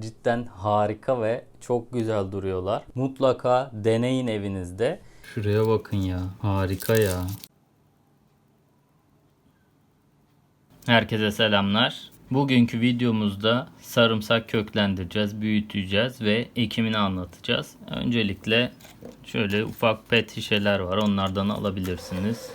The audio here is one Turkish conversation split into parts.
Cidden harika ve çok güzel duruyorlar. Mutlaka deneyin evinizde. Şuraya bakın ya. Harika ya. Herkese selamlar. Bugünkü videomuzda sarımsak köklendireceğiz, büyüteceğiz ve ekimini anlatacağız. Öncelikle şöyle ufak pet şişeler var. Onlardan alabilirsiniz.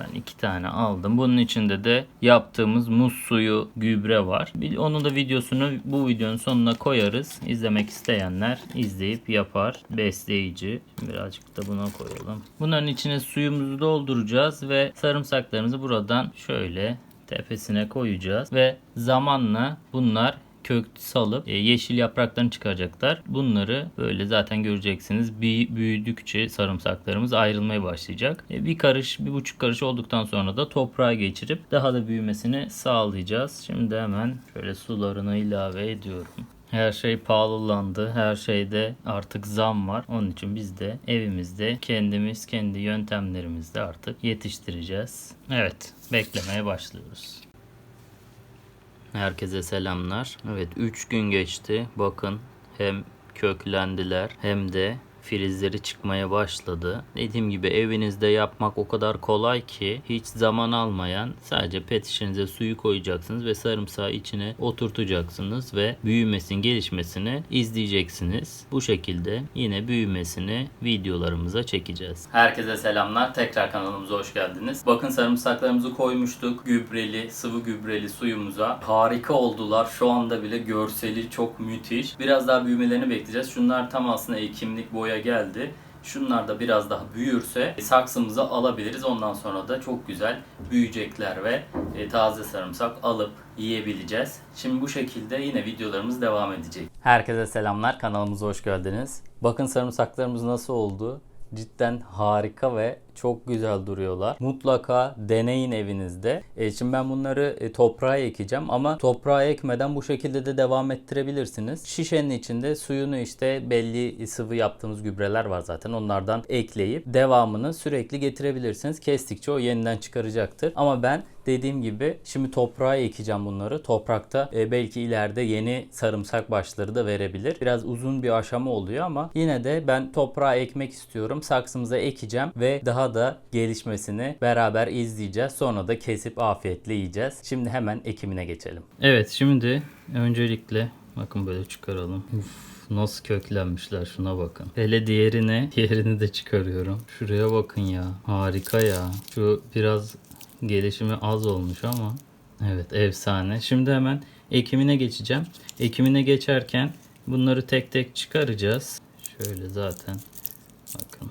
Ben iki tane aldım. Bunun içinde de yaptığımız muz suyu gübre var. Onun da videosunu bu videonun sonuna koyarız. İzlemek isteyenler izleyip yapar. Besleyici. Birazcık da buna koyalım. Bunların içine suyumuzu dolduracağız ve sarımsaklarımızı buradan şöyle tepesine koyacağız ve zamanla bunlar kök salıp e, yeşil yapraklarını çıkaracaklar. Bunları böyle zaten göreceksiniz. Bir büyüdükçe sarımsaklarımız ayrılmaya başlayacak. E, Bir karış, bir buçuk karış olduktan sonra da toprağa geçirip daha da büyümesini sağlayacağız. Şimdi hemen şöyle sularını ilave ediyorum. Her şey pahalılandı. Her şeyde artık zam var. Onun için biz de evimizde kendimiz kendi yöntemlerimizle artık yetiştireceğiz. Evet, beklemeye başlıyoruz. Herkese selamlar. Evet 3 gün geçti. Bakın hem köklendiler hem de filizleri çıkmaya başladı. Dediğim gibi evinizde yapmak o kadar kolay ki hiç zaman almayan sadece pet şişenize suyu koyacaksınız ve sarımsağı içine oturtacaksınız ve büyümesini gelişmesini izleyeceksiniz. Bu şekilde yine büyümesini videolarımıza çekeceğiz. Herkese selamlar. Tekrar kanalımıza hoş geldiniz. Bakın sarımsaklarımızı koymuştuk. Gübreli, sıvı gübreli suyumuza. Harika oldular. Şu anda bile görseli çok müthiş. Biraz daha büyümelerini bekleyeceğiz. Şunlar tam aslında ekimlik boya geldi. Şunlar da biraz daha büyürse saksımıza alabiliriz. Ondan sonra da çok güzel büyüyecekler ve e, taze sarımsak alıp yiyebileceğiz. Şimdi bu şekilde yine videolarımız devam edecek. Herkese selamlar. Kanalımıza hoş geldiniz. Bakın sarımsaklarımız nasıl oldu? Cidden harika ve çok güzel duruyorlar. Mutlaka deneyin evinizde. E, şimdi ben bunları e, toprağa ekeceğim ama toprağa ekmeden bu şekilde de devam ettirebilirsiniz. Şişenin içinde suyunu işte belli sıvı yaptığımız gübreler var zaten. Onlardan ekleyip devamını sürekli getirebilirsiniz. Kestikçe o yeniden çıkaracaktır. Ama ben dediğim gibi şimdi toprağa ekeceğim bunları. Toprakta e, belki ileride yeni sarımsak başları da verebilir. Biraz uzun bir aşama oluyor ama yine de ben toprağa ekmek istiyorum. Saksımıza ekeceğim ve daha da gelişmesini beraber izleyeceğiz. Sonra da kesip afiyetle yiyeceğiz. Şimdi hemen ekimine geçelim. Evet şimdi öncelikle bakın böyle çıkaralım. Uf, nasıl köklenmişler şuna bakın. Hele diğerini, diğerini de çıkarıyorum. Şuraya bakın ya. Harika ya. Şu biraz gelişimi az olmuş ama evet efsane. Şimdi hemen ekimine geçeceğim. Ekimine geçerken bunları tek tek çıkaracağız. Şöyle zaten bakın.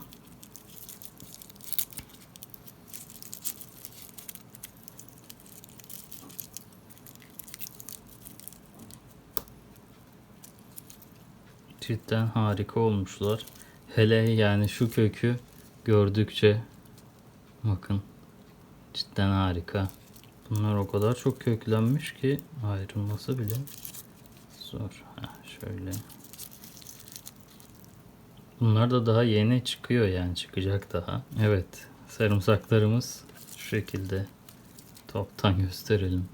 Cidden harika olmuşlar. Hele yani şu kökü gördükçe bakın cidden harika. Bunlar o kadar çok köklenmiş ki ayrılması bile zor. Heh, şöyle. Bunlar da daha yeni çıkıyor yani çıkacak daha. Evet sarımsaklarımız şu şekilde toptan gösterelim.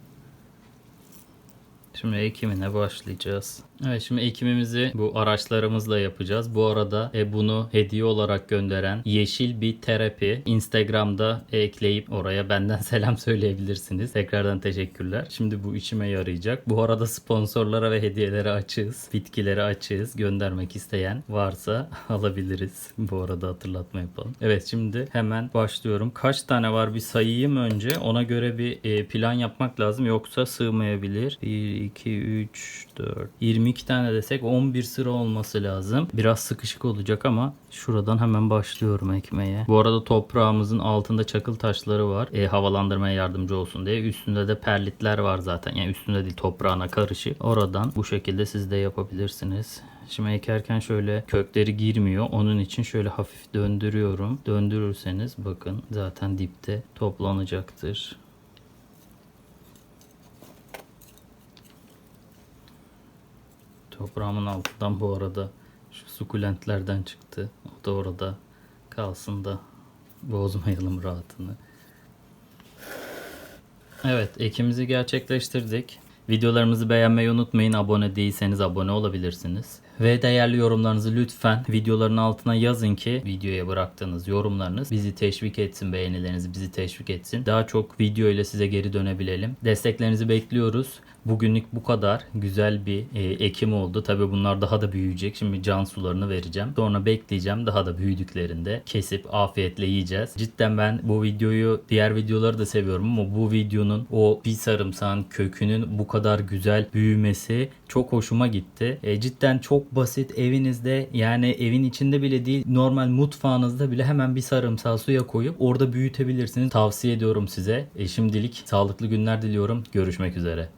Şimdi ekimine başlayacağız. Evet şimdi ekimimizi bu araçlarımızla yapacağız. Bu arada e, bunu hediye olarak gönderen Yeşil bir terapi Instagram'da ekleyip oraya benden selam söyleyebilirsiniz. Tekrardan teşekkürler. Şimdi bu işime yarayacak. Bu arada sponsorlara ve hediyelere açığız. Bitkileri açığız. Göndermek isteyen varsa alabiliriz. Bu arada hatırlatma yapalım. Evet şimdi hemen başlıyorum. Kaç tane var bir sayayım önce. Ona göre bir e, plan yapmak lazım. Yoksa sığmayabilir. 1, 2, 3, 4, 22 tane desek 11 sıra olması lazım. Biraz sıkışık olacak ama şuradan hemen başlıyorum ekmeye. Bu arada toprağımızın altında çakıl taşları var. E, havalandırmaya yardımcı olsun diye. Üstünde de perlitler var zaten. Yani üstünde değil toprağına karışık. Oradan bu şekilde siz de yapabilirsiniz. Şimdi ekerken şöyle kökleri girmiyor. Onun için şöyle hafif döndürüyorum. Döndürürseniz bakın zaten dipte toplanacaktır. Toprağımın altından bu arada şu sukulentlerden çıktı. O da orada kalsın da bozmayalım rahatını. Evet ekimizi gerçekleştirdik. Videolarımızı beğenmeyi unutmayın. Abone değilseniz abone olabilirsiniz. Ve değerli yorumlarınızı lütfen videoların altına yazın ki videoya bıraktığınız yorumlarınız bizi teşvik etsin. Beğenilerinizi bizi teşvik etsin. Daha çok video ile size geri dönebilelim. Desteklerinizi bekliyoruz. Bugünlük bu kadar. Güzel bir e, ekim oldu. Tabi bunlar daha da büyüyecek. Şimdi can sularını vereceğim. Sonra bekleyeceğim. Daha da büyüdüklerinde kesip afiyetle yiyeceğiz. Cidden ben bu videoyu diğer videoları da seviyorum ama bu videonun o bir sarımsağın kökünün bu kadar güzel büyümesi çok hoşuma gitti. E, cidden basit evinizde yani evin içinde bile değil normal mutfağınızda bile hemen bir sarımsağı suya koyup orada büyütebilirsiniz. Tavsiye ediyorum size. E, şimdilik sağlıklı günler diliyorum. Görüşmek üzere.